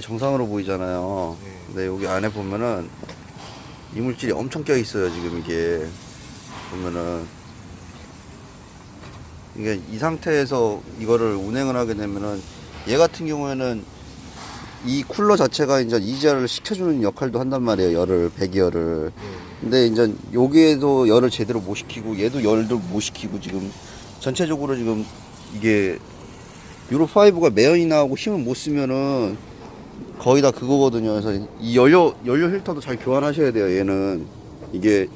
정상으로 보이잖아요. 근데 여기 안에 보면은 이물질이 엄청 껴 있어요. 지금 이게 보면은 이게 이 상태에서 이거를 운행을 하게 되면은 얘 같은 경우에는 이 쿨러 자체가 이제 이지아를 식혀주는 역할도 한단 말이에요. 열을 배기열을. 근데 이제 여기에도 열을 제대로 못 식히고 얘도 열도 못 식히고 지금 전체적으로 지금 이게 유로 5가 매연이 나오고 힘을 못 쓰면은 거의 다 그거거든요. 그래서 이 연료 연료 필터도 잘 교환하셔야 돼요. 얘는 이게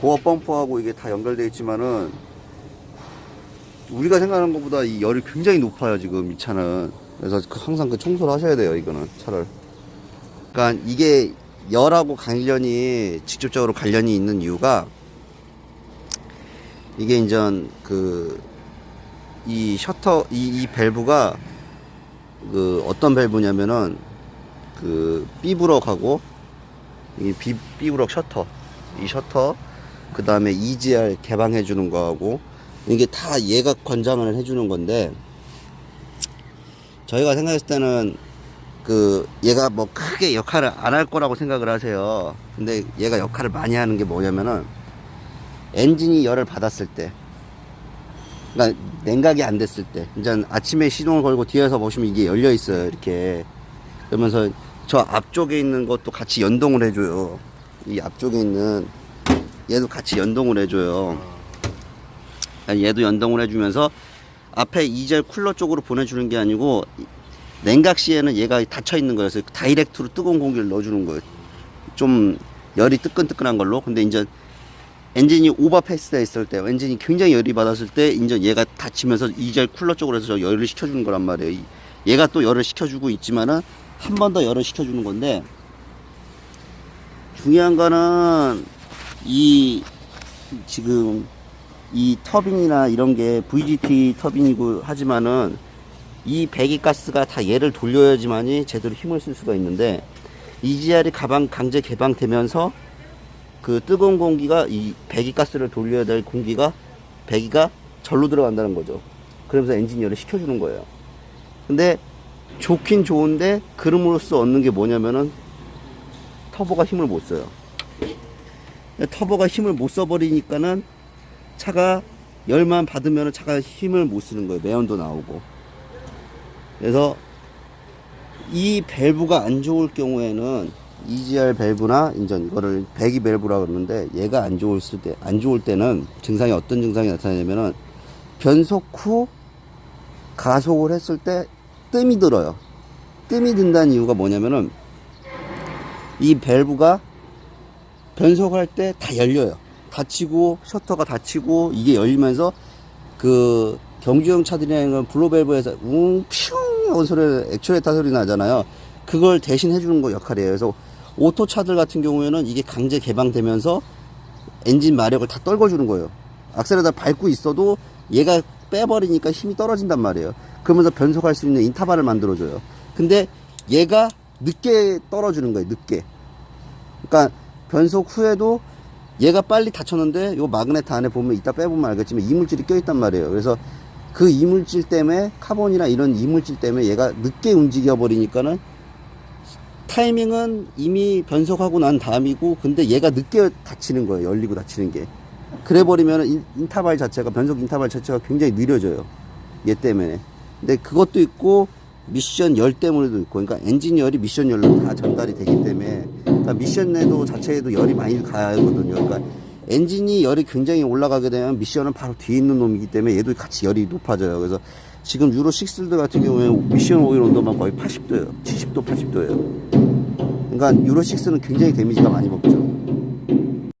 고압 펌프하고 이게 다 연결되어 있지만은 우리가 생각하는 것보다 이 열이 굉장히 높아요. 지금 이 차는 그래서 그 항상 그 청소를 하셔야 돼요. 이거는 차를. 그러니까 이게 열하고 관련이 직접적으로 관련이 있는 이유가 이게 이제 그 이 셔터 이, 이 밸브가 그 어떤 밸브냐면은 그 B브럭하고 이 B, B브럭 셔터. 이 셔터. 그 다음에 EGR 개방해 주는 거하고 이게 다 얘가 권장을 해주는 건데 저희가 생각했을 때는 그 얘가 뭐 크게 역할을 안 할 거라고 생각을 하세요. 근데 얘가 역할을 많이 하는 게 뭐냐면은 엔진이 열을 받았을 때 그러니까 냉각이 안 됐을 때 이제 아침에 시동을 걸고 뒤에서 보시면 이게 열려 있어요 이렇게. 그러면서 저 앞쪽에 있는 것도 같이 연동을 해줘요. 이 앞쪽에 있는 얘도 같이 연동을 해줘요. 얘도 연동을 해주면서 앞에 이젤 쿨러 쪽으로 보내주는 게 아니고 냉각 시에는 얘가 닫혀 있는 거여서 다이렉트로 뜨거운 공기를 넣어주는 거예요. 좀 열이 뜨끈뜨끈한 걸로. 근데 이제 엔진이 오버패스돼 있을 때, 엔진이 굉장히 열이 받았을 때, 이제 얘가 닫히면서 이젤 쿨러 쪽으로 해서 저 열을 식혀주는 거란 말이에요. 이- 얘가 또 열을 식혀주고 있지만은 한 번 더 열을 식혀주는 건데 중요한 거는 이 지금 이 터빈이나 이런 게 VGT 터빈이고 하지만은 이 배기 가스가 다 얘를 돌려야지만이 제대로 힘을 쓸 수가 있는데 EGR이 가방 강제 개방되면서 그 뜨거운 공기가 이 배기 가스를 돌려야 될 공기가 배기가 절로 들어간다는 거죠. 그러면서 엔진 열을 식혀주는 거예요. 근데 좋긴 좋은데 그럼으로써 얻는 게 뭐냐면은 터보가 힘을 못 써요. 터보가 힘을 못 써버리니까는 차가 열만 받으면 차가 힘을 못 쓰는 거예요. 매연도 나오고. 그래서 이 밸브가 안 좋을 경우에는 EGR 밸브나 인전 이거를 배기 밸브라 그러는데 얘가 안 좋을 때 안 좋을 때는 증상이 어떤 증상이 나타나냐면은 변속 후 가속을 했을 때 뜸이 들어요. 뜸이 든다는 이유가 뭐냐면은 이 밸브가 변속할 때 다 열려요. 닫히고 셔터가 닫히고 이게 열리면서 그 경주형 차들이나 건 블로밸브에서 웅퓨 하는 소리 액추에이터 소리 나잖아요. 그걸 대신 해주는 거 역할이에요. 그래서 오토 차들 같은 경우에는 이게 강제 개방되면서 엔진 마력을 다 떨궈주는 거예요. 악셀에다 밟고 있어도 얘가 빼버리니까 힘이 떨어진단 말이에요. 그러면서 변속할 수 있는 인터벌을 만들어줘요. 근데 얘가 늦게 떨어주는 거예요. 늦게. 그러니까 변속 후에도 얘가 빨리 닫혔는데 요 마그네트 안에 보면 이따 빼보면 알겠지만 이물질이 껴있단 말이에요. 그래서 그 이물질 때문에 카본이나 이런 이물질 때문에 얘가 늦게 움직여 버리니까는 타이밍은 이미 변속하고 난 다음이고 근데 얘가 늦게 닫히는 거예요. 열리고 닫히는 게. 그래 버리면 인, 인터벌 자체가 변속 인터벌 자체가 굉장히 느려져요. 얘 때문에. 근데 그것도 있고 미션 열 때문에도 있고 그러니까 엔진 열이 미션 열로 다 전달이 되기 때문에 그러니까 미션 내도 자체에도 열이 많이 가거든요. 그러니까 엔진이 열이 굉장히 올라가게 되면 미션은 바로 뒤에 있는 놈이기 때문에 얘도 같이 열이 높아져요. 그래서 지금 유로 6들 같은 경우에 미션 오일 온도만 거의 80도예요. 70도, 80도예요. 그러니까 유로 6는 굉장히 데미지가 많이 먹죠.